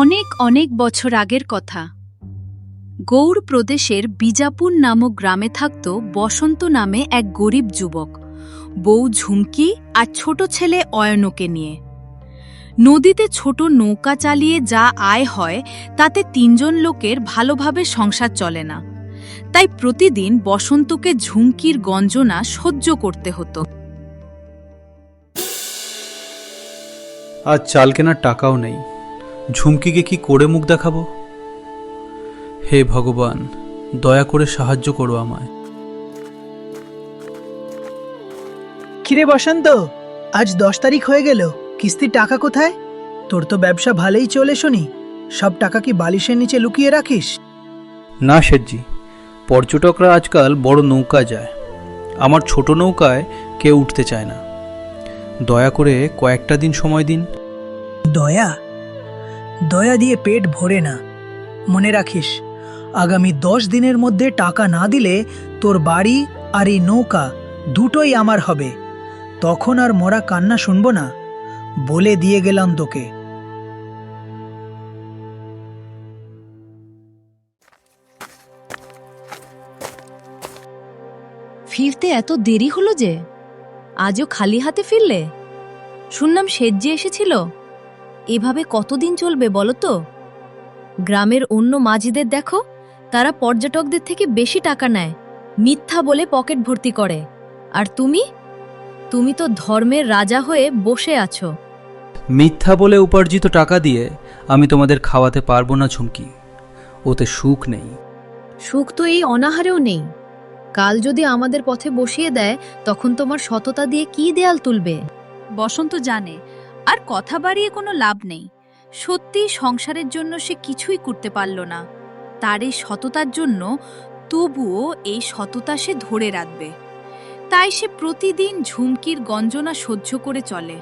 অনেক অনেক বছর আগের কথা। গৌড় প্রদেশের বিজাপুর নামক গ্রামে থাকত বসন্ত নামে এক গরিব যুবক। বউ ঝুমকি আর ছোট ছেলে অয়নকে নিয়ে। নদীতে ছোট নৌকা চালিয়ে যা আয় হয়, তাতে তিনজন লোকের ভালোভাবে সংসার চলে না। তাই প্রতিদিন বসন্তকে ঝুমকির গঞ্জনা সহ্য করতে হতো। আজ চাল কেনার টাকাও নেই। ঝুমকিকে কি করে মুখ দেখাবো? হে ভগবান দয়া করে সাহায্য করো আমায়। কিরে বসন্ত আজ দশ তারিখ হয়ে গেল কিস্তির টাকা কোথায়? তোর তো ব্যবসা ভালোই চলে শুনি সব টাকা কি বালিশের নিচে লুকিয়ে রাখিস? না শেঠজি পর্যটকরা আজকাল বড় নৌকা যায়। আমার ছোট নৌকায় কেউ উঠতে চায় না। দয়া করে কয়েকটা দিন সময় দিন। দয়া? দয়া দিয়ে পেট ভরে না। মনে রাখিস, আগামী দশ দিনের মধ্যে টাকা না দিলে তোর বাড়ি আর এই নৌকা দুটোই আমার হবে। তখন আর মরা কান্না শুনব না, বলে দিয়ে গেলাম তোকে। ফিরতে এত দেরি হলো যে? আজও খালি হাতে ফিরলে? শুনলাম সেজ্জে এসেছিল। এভাবে কতদিন চলবে বলো তো? গ্রামের অন্য মাঝিদের দেখো তারা পর্যটকদের থেকে বেশি টাকা নেয় মিথ্যা বলে পকেট ভর্তি করে। আর তুমি? তুমি তো ধর্মের রাজা হয়ে বসে আছো। মিথ্যা বলে উপার্জিত টাকা দিয়ে আমি তোমাদের খাওয়াতে পারব না ঝুমকি। ওতে সুখ নেই। সুখ তো এই অনাহারেও নেই। কাল যদি আমাদের পথে বসিয়ে দেয় তখন তোমার সততা দিয়ে কি দেয়াল তুলবে? বসন্ত জানে আর কথা বাড়িয়ে কোনো লাভ নেই। সত্যি সংসারের জন্য সে কিছুই করতে পারল না। তার এই সততার জন্য তবুও এই সততা সে ধরে রাখবে। তাই সে প্রতিদিন ঝুমকির গঞ্জনা সহ্য করে চলে।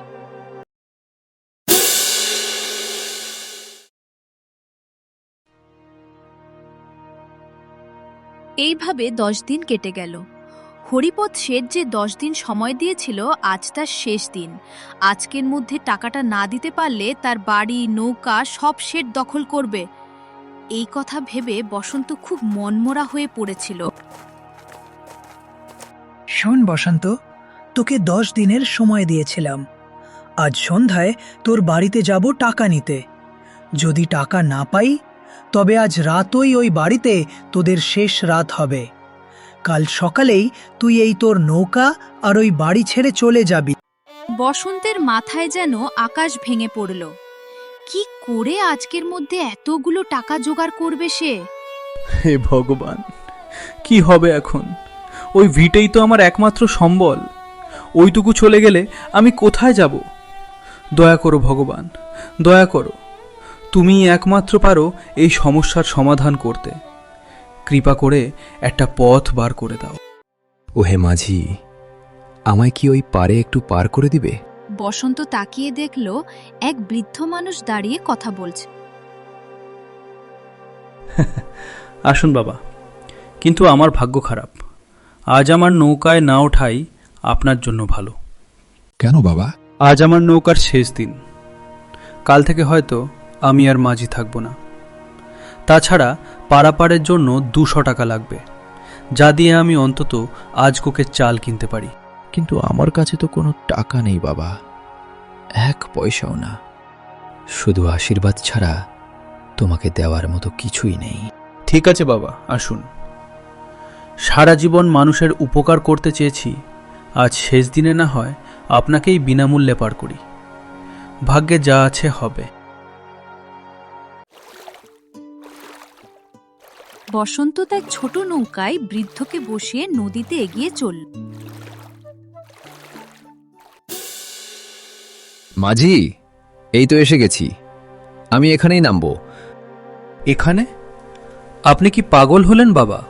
এইভাবে দশ দিন কেটে গেল। হরিপদ শেঠ যে দশ দিন সময় দিয়েছিল, আজ তার শেষ দিন। আজকের মধ্যে টাকাটা না দিতে পারলে তার বাড়ি, নৌকা, সব শেঠ দখল করবে। এই কথা ভেবে বসন্ত খুব মনমরা হয়ে পড়েছিল। শোন বসন্ত, তোকে দশ দিনের সময় দিয়েছিলাম। আজ সন্ধ্যায় তোর বাড়িতে যাব টাকা নিতে। যদি টাকা না পাই, তবে আজ রাতই ওই বাড়িতে তোদের শেষ রাত হবে। কাল সকালেই তুই এই তোর নৌকা আর ওই বাড়ি ছেড়ে চলে যাবি। বসন্তের মাথায় যেন আকাশ ভেঙে পড়ল। কি করে আজকের মধ্যে এতগুলো টাকা জোগাড় করবে সে? হে ভগবান কি হবে এখন? ওই ভিটেই তো আমার একমাত্র সম্বল। ওইটুকু চলে গেলে আমি কোথায় যাব? দয়া করো ভগবান দয়া করো। তুমি একমাত্র পারো এই সমস্যার সমাধান করতে। কৃপা করে একটা পথ বার করে দাও। ওহে মাঝি আমায় কি ওই পারে একটু পার করে দিবে? বসন্ত তাকিয়ে দেখল এক বৃদ্ধ মানুষ দাঁড়িয়ে কথা বলছে। আসুন বাবা কিন্তু আমার ভাগ্য খারাপ। আজ আমার নৌকায় না ওঠাই আপনার জন্য ভালো। কেন বাবা? আজ আমার নৌকার শেষ দিন। কাল থেকে হয়তো আমি আর মাঝি থাকব না। তাছাড়া পারাপারের জন্য দুশো টাকা লাগবে যা দিয়ে আমি অন্তত আজকোকে চাল কিনতে পারি। কিন্তু আমার কাছে তো কোনো টাকা নেই বাবা এক পয়সাও না। শুধু আশীর্বাদ ছাড়া তোমাকে দেওয়ার মতো কিছুই নেই। ঠিক আছে বাবা আসুন। সারা জীবন মানুষের উপকার করতে চেয়েছি আজ শেষ দিনে না হয় আপনাকেই বিনামূল্যে পার করি। ভাগ্যে যা আছে হবে। বসন্ত তার ছোট নৌকায় বৃদ্ধকে বসিয়ে নদীতে এগিয়ে চলল। মাঝি এই তো এসে গেছি। আমি এখানেই নামবো। এখানে? আপনি কি পাগল হলেন বাবা?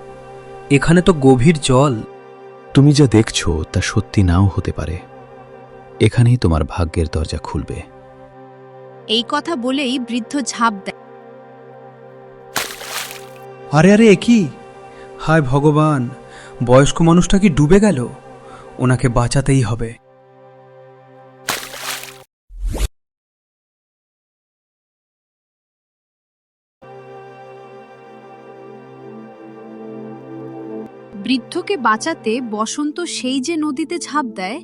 এখানে তো গভীর জল। তুমি যা দেখছ তা সত্যি নাও হতে পারে। এখানেই তোমার ভাগ্যের দরজা খুলবে। এই কথা বলেই বৃদ্ধ ঝাঁপ দেয়। আরে আরে একই হায় ভগবান, বয়স্ক মানুষটা কি ডুবে গেল? ওনাকে বাঁচাতেই হবে। বৃদ্ধকে বাঁচাতে বসন্ত সেই যে নদীতে ঝাঁপ দেয়,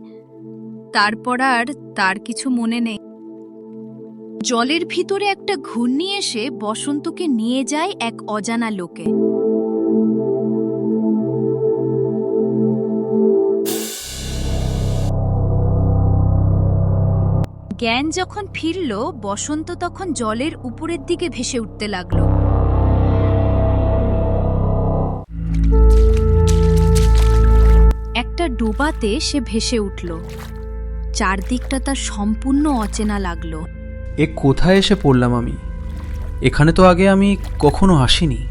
তারপর আর তার কিছু মনে নেই। জলের ভিতরে একটা ঘূর্ণি এসে বসন্তকে নিয়ে যায় এক অজানা লোকে। জ্ঞান যখন ফিরল, বসন্ত তখন জলের উপরের দিকে ভেসে উঠতে লাগল। একটা ডোবাতে সে ভেসে উঠল। চারদিকটা তার সম্পূর্ণ অচেনা লাগল। এ কোথায় এসে পড়লাম আমি? এখানে তো আগে আমি কখনো আসিনি।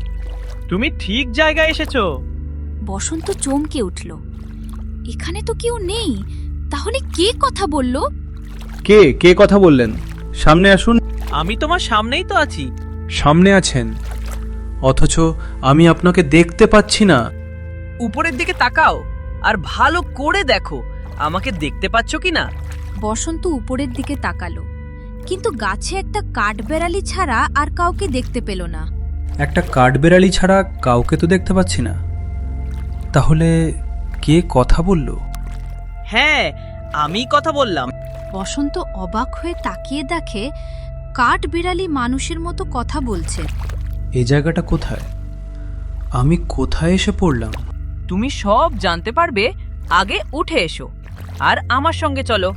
তুমি ঠিক জায়গায় এসেছ। বসন্ত চমকে উঠল। এখানে তো কেউ নেই। তাহলে কে কথা বলল? কে কে কথা বললেন? সামনে আসুন। আমি তোমার সামনেই তো আছি। সামনে আছেন। অথচ আমি আপনাকে দেখতে পাচ্ছি না। উপরের দিকে তাকাও আর ভালো করে দেখো। আমাকে দেখতে পাচ্ছ কি না? বসন্ত উপরের দিকে তাকালো। কিন্তু গাছে একটা কাঠবেড়ালি ছাড়া আর কাউকে দেখতে পেল না। একটা কাঠবেড়ালি ছাড়া কাউকে তো দেখতে পাচ্ছি না। তাহলে কে কথা বলল? হ্যাঁ আমি কথা বললাম। বসন্ত অবাক হয়ে তাকিয়ে দেখে কাঠ বিড়ালি মানুষের মতো কথা বলছে। এই জায়গাটা কোথায়? আমি কোথায় এসে পড়লাম? তুমি সব জানতে পারবে। আগে উঠে এসো। আর আমার সঙ্গে চলো।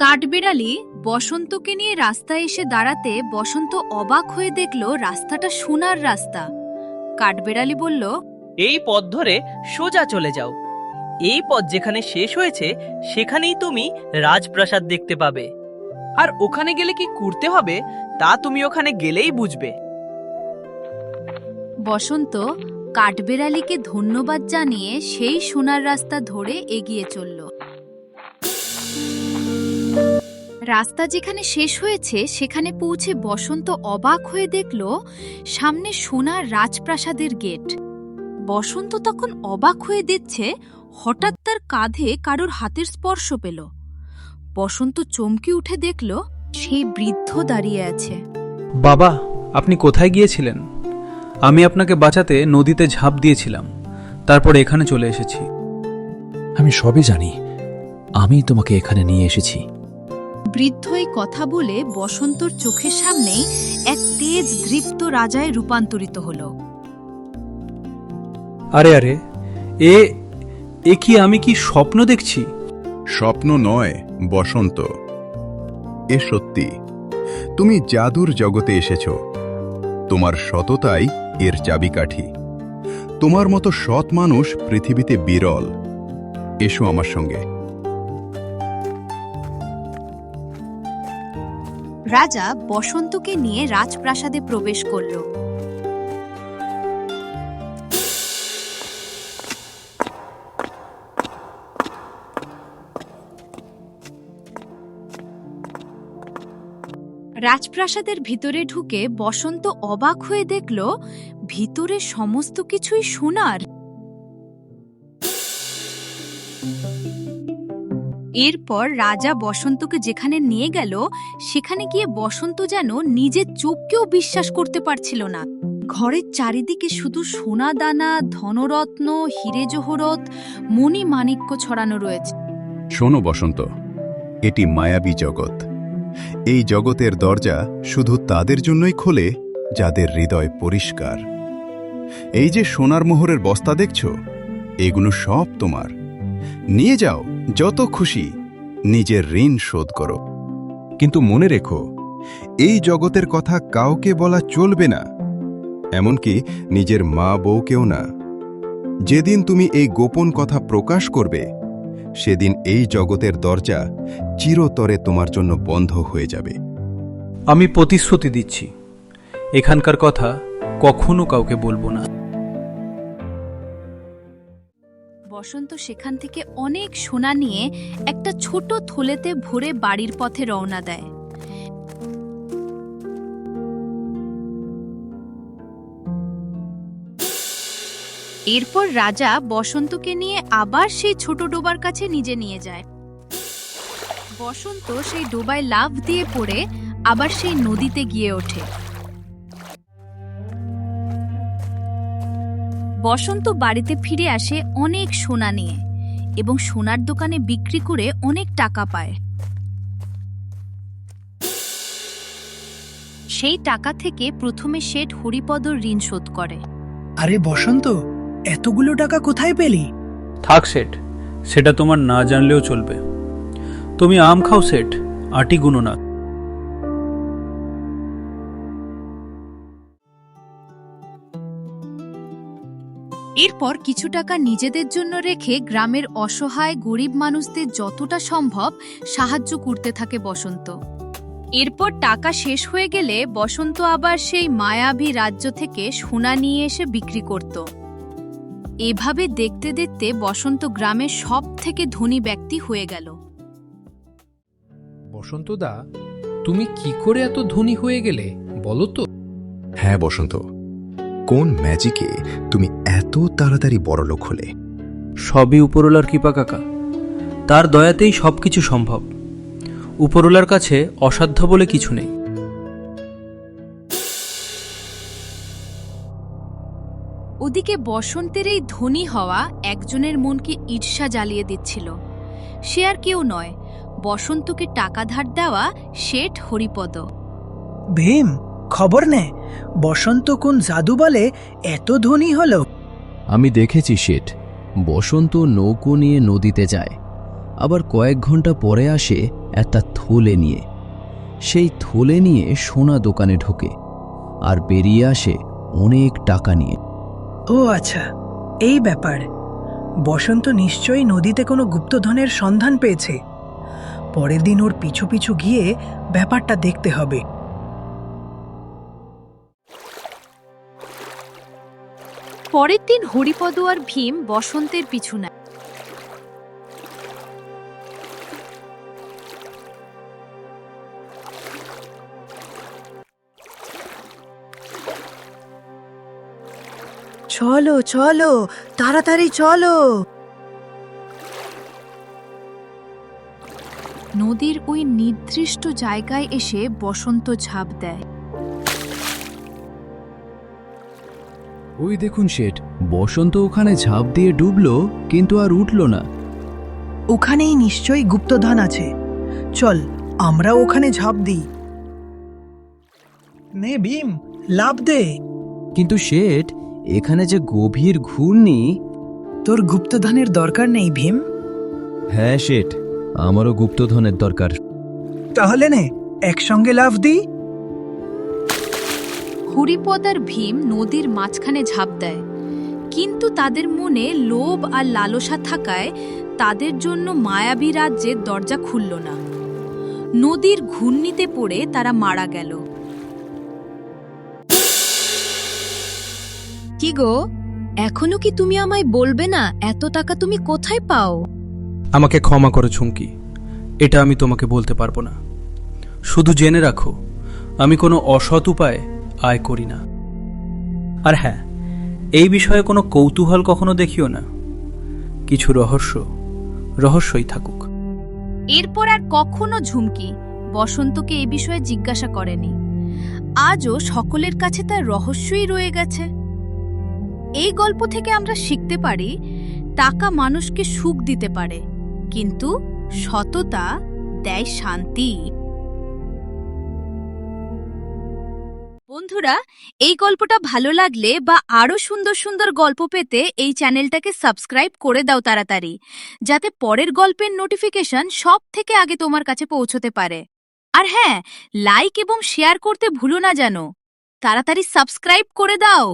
কাঠবিড়ালি বসন্তকে নিয়ে রাস্তায় এসে দাঁড়াতে বসন্ত অবাক হয়ে দেখল রাস্তাটা সোনার রাস্তা। কাঠবিড়ালি বলল এই পথ ধরে সোজা চলে যাও। এই পথ যেখানে শেষ হয়েছে সেখানেই তুমি রাজপ্রাসাদ দেখতে পাবে। আর ওখানে গেলে কি করতে হবে তা তুমি ওখানে গেলেই বুঝবে। বসন্ত কাঠবেড়ালিকে ধন্যবাদ জানিয়ে সেই সোনার রাস্তা ধরে এগিয়ে চলল। রাস্তা যেখানে শেষ হয়েছে সেখানে পৌঁছে বসন্ত অবাক হয়ে দেখল সামনে সোনার রাজপ্রাসাদের গেট। বসন্ত তখন অবাক হয়ে দেখছে হঠাৎ তার কাঁধে কারোর হাতের স্পর্শ পেল। বসন্ত চমকে উঠে দেখল সেই বৃদ্ধ দাঁড়িয়ে আছে। বাবা আপনি কোথায় গিয়েছিলেন? আমি আপনাকে বাঁচাতে নদীতে ঝাঁপ দিয়েছিলাম। তারপর এখানে চলে এসেছি। আমি সবই জানি। আমি তোমাকে এখানে নিয়ে এসেছি। বৃদ্ধ এই কথা বলে বসন্তর চোখের সামনেই এক তেজ দৃপ্ত রাজায় রূপান্তরিত হল। আরে আরে এ এ কি আমি কি স্বপ্ন দেখছি? স্বপ্ন নয় বসন্ত। এ সত্যি তুমি জাদুর জগতে এসেছ। তোমার সততাই এর চাবিকাঠি। তোমার মতো সৎ মানুষ পৃথিবীতে বিরল। এসো আমার সঙ্গে। রাজা বসন্তকে নিয়ে রাজপ্রাসাদে প্রবেশ করল। রাজপ্রাসাদের ভিতরে ঢুকে বসন্ত অবাক হয়ে দেখল, ভিতরে সমস্ত কিছুই সোনার। এরপর রাজা বসন্তকে যেখানে নিয়ে গেল, সেখানে গিয়ে বসন্ত যেন নিজের চোখকেও বিশ্বাস করতে পারছিল না। ঘরের চারিদিকে শুধু সোনা দানা ধনরত্ন, হিরে জহরত, মণি মাণিক্য ছড়ানো রয়েছে। শোনো বসন্ত, এটি মায়াবী জগৎ। এই জগতের দরজা শুধু তাদের জন্যই খোলে, যাদের হৃদয় পরিষ্কার। এই যে সোনার মোহরের বস্তা দেখছ, এগুলো সব তোমার। নিয়ে যাও, যত খুশি নিজের ঋণ শোধ করো। কিন্তু মনে রেখো, এই জগতের কথা কাউকে বলা চলবে না, এমনকি নিজের মা বউকেও না। যেদিন তুমি এই গোপন কথা প্রকাশ করবে, সেদিন এই জগতের দরজা চিরতরে তোমার জন্য বন্ধ হয়ে যাবে। আমি প্রতিশ্রুতি দিচ্ছি, এখানকার কথা কখনো কাউকে বলব না। বসন্ত সেখান থেকে অনেক সোনা নিয়ে একটা ছোট থলেতে ভরে বাড়ির পথে রওনা দেয়। এরপর রাজা বসন্তকে নিয়ে আবার সেই ছোট ডোবার কাছে নিজে নিয়ে যায়। বসন্ত সেই ডোবায় লাফ দিয়ে পড়ে, আবার সেই নদীতে গিয়ে ওঠে। বসন্ত বাড়িতে ফিরে আসে অনেক সোনা নিয়ে এবং সোনার দোকানে বিক্রি করে অনেক টাকা পায়। সেই টাকা থেকে প্রথমে শেঠ হরিপদর ঋণ শোধ করে। আরে বসন্ত এতগুলো টাকা কোথায় পেলি? থাক সেট সেটা তোমার না জানলেও চলবে। তুমি আম খাও সেট আটি গুনো না। এরপর কিছু টাকা নিজেদের জন্য রেখে গ্রামের অসহায় গরিব মানুষদের যতটা সম্ভব সাহায্য করতে থাকে বসন্ত। এরপর টাকা শেষ হয়ে গেলে বসন্ত আবার সেই মায়াবী রাজ্য থেকে সোনা নিয়ে এসে বিক্রি করত। এভাবে দেখতে দেখতে বসন্ত গ্রামের সব থেকে ধনী ব্যক্তি হয়ে গেল। বসন্তদা তুমি কি করে এত ধনী হয়ে গেলে বলো তো? হ্যাঁ বসন্ত কোন ম্যাজিকে তুমি এত তাড়াতাড়ি বড়লোক হলে? সবই উপরওয়ালার কৃপা কাকা। তার দয়াতেই সবকিছু সম্ভব। উপরওয়ালার কাছে অসাধ্য বলে কিছু নেই। ওদিকে বসন্তের এই ধনী হওয়া একজনের মনকে ঈর্ষা জ্বালিয়ে দিচ্ছিল। সে আর কেউ নয় বসন্তকে টাকা ধার দেওয়া শেঠ হরিপদ। ভীম খবর নে। বসন্ত কোন জাদু বলে এত ধনী হলো? আমি দেখেছি শেঠ বসন্ত নৌকো নিয়ে নদীতে যায় আবার কয়েক ঘণ্টা পরে আসে একটা থলে নিয়ে। সেই থলে নিয়ে সোনা দোকানে ঢোকে আর বেরিয়ে আসে অনেক টাকা নিয়ে। ও আচ্ছা এই ব্যাপার। বসন্ত নিশ্চয়ই নদীতে কোনো গুপ্তধনের সন্ধান পেয়েছে। পরের দিন ওর পিছু পিছু গিয়ে ব্যাপারটা দেখতে হবে। পরের দিন হরিপদ আর ভীম বসন্তের পিছু নেয়। চলো চলো তাড়াতাড়ি চলো। নদীর ওই নির্দিষ্ট জায়গায় এসে বসন্ত ঝাঁপ দেয়। ওই দেখুন শেঠ বসন্ত ওখানে ঝাঁপ দিয়ে ডুবলো কিন্তু আর উঠল না। ওখানেই নিশ্চয়ই গুপ্তধন আছে। চল আমরা ওখানে ঝাঁপ দিই। নে ভীম লাভ দে। কিন্তু শেঠ এখানে যে গভীর ঘূর্ণি। তোর গুপ্তধনের দরকার নেই ভীম। হ্যাঁ শেঠ আমারও গুপ্তধনের দরকার। তাহলে নে একসঙ্গে লাভ দিই। হরিপদ আর ভীম নদীর মাঝখানে ঝাঁপ দেয়। কিন্তু তাদের মনে লোভ আর লালসা থাকায় তাদের জন্য মায়াবী রাজ্যের দরজা খুলল না। নদীর ঘূর্ণিতে পড়ে তারা মারা গেল। কি গো? এখনও কি তুমি আমায় বলবে না এত টাকা তুমি কোথায় পাও? আমাকে ক্ষমা করো ঝুমকি এটা আমি তোমাকে বলতে পারব না। শুধু জেনে রাখো আমি কোনো অসৎ উপায়ে আয় করি না। আর হ্যাঁ এই বিষয়ে কোনো কৌতূহল কখনো দেখিও না। কিছু রহস্য, রহস্যই থাকুক। এরপর আর কখনো ঝুমকি বসন্তকে এ বিষয়ে জিজ্ঞাসা করেনি। আজও সকলের কাছে তার রহস্যই রয়ে গেছে। এই গল্প থেকে আমরা শিখতে পারি, টাকা মানুষকে সুখ দিতে পারে, কিন্তু সততা দেয় শান্তি। বন্ধুরা, এই গল্পটা ভালো লাগলে বা আরও সুন্দর সুন্দর গল্প পেতে এই চ্যানেলটাকে সাবস্ক্রাইব করে দাও তাড়াতাড়ি, যাতে পরের গল্পের নোটিফিকেশন সব থেকে আগে তোমার কাছে পৌঁছতে পারে। আর হ্যাঁ লাইক এবং শেয়ার করতে ভুলো না যেন। তাড়াতাড়ি সাবস্ক্রাইব করে দাও।